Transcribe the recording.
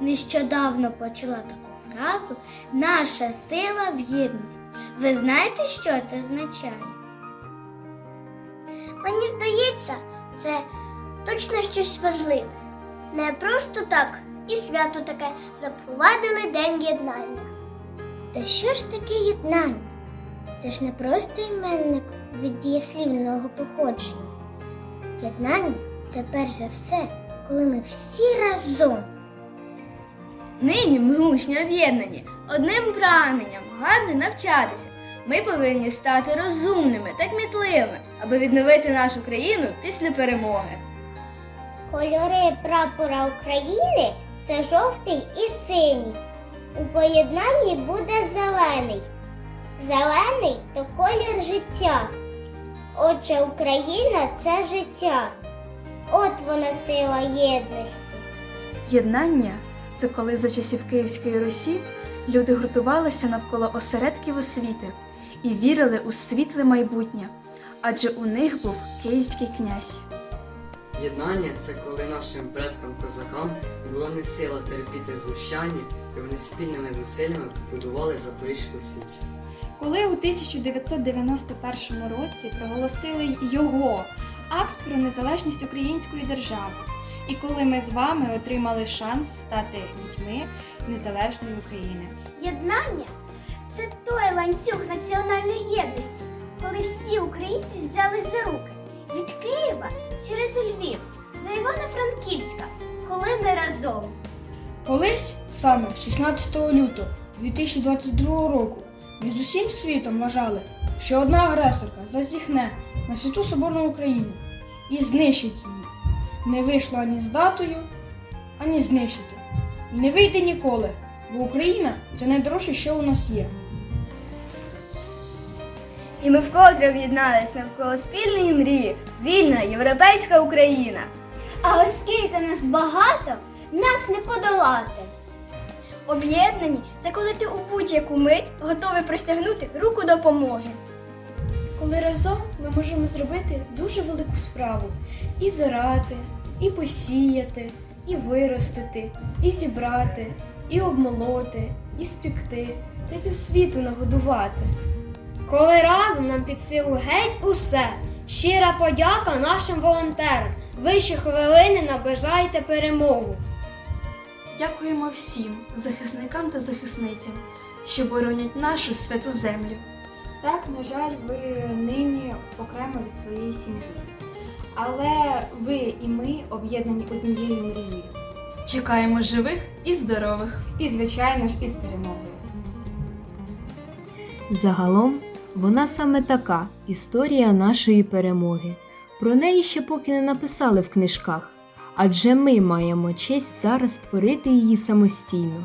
Нещодавно почула таку фразу Наша сила в єдності. Ви знаєте, що це означає? Мені здається, це точно щось важливе. Не просто так і свято таке запровадили День єднання. Та що ж таке єднання? Це ж не просто іменник від дієслівного походження. Єднання це перш за все, коли ми всі разом. Нині ми учні об'єднані одним прагненням гарно навчатися. Ми повинні стати розумними та кмітливими, аби відновити нашу країну після перемоги. Кольори прапора України це жовтий і синій. У поєднанні буде зелений. Зелений то колір життя. Отже, Україна це життя. От вона сила єдності. Єднання це коли за часів Київської Русі люди гуртувалися навколо осередків освіти і вірили у світле майбутнє, адже у них був київський князь. Єднання це коли нашим предкам-козакам було не сила терпіти знущання, і вони спільними зусиллями побудували Запорізьку Січ. Коли у 1991 році проголосили його акт про незалежність української держави, і коли ми з вами отримали шанс стати дітьми незалежної України. Єднання це той ланцюг національної єдності, коли всі українці взялись за руки від Києва через Львів до Івано-Франківська, коли ми разом. Колись саме 16 лютого 2022 року від усім світом вважали, що одна агресорка зазіхне на святу соборну Україну і знищить її. Не вийшло ані з датою, ані знищити. І не вийде ніколи, бо Україна це найдорожче, що у нас є. І ми вкотре об'єднались навколо спільної мрії вільна європейська Україна. А оскільки нас багато, нас не подолати. Об'єднані це коли ти у будь-яку мить готовий простягнути руку допомоги. Коли разом ми можемо зробити дуже велику справу і зорати, і посіяти, і виростити, і зібрати, і обмолоти, і спікти, та півсвіту нагодувати. Коли разом нам під силу геть усе. Щира подяка нашим волонтерам. Ви щохвилини наближаєте перемогу. Дякуємо всім захисникам та захисницям, що боронять нашу святу землю. Так, на жаль, ви нині окремо від своєї сім'ї. Але ви і ми об'єднані однією мрією. Чекаємо живих і здорових! І, звичайно ж, із перемогою. Загалом, вона саме така історія нашої перемоги. Про неї ще поки не написали в книжках, адже ми маємо честь зараз створити її самостійно.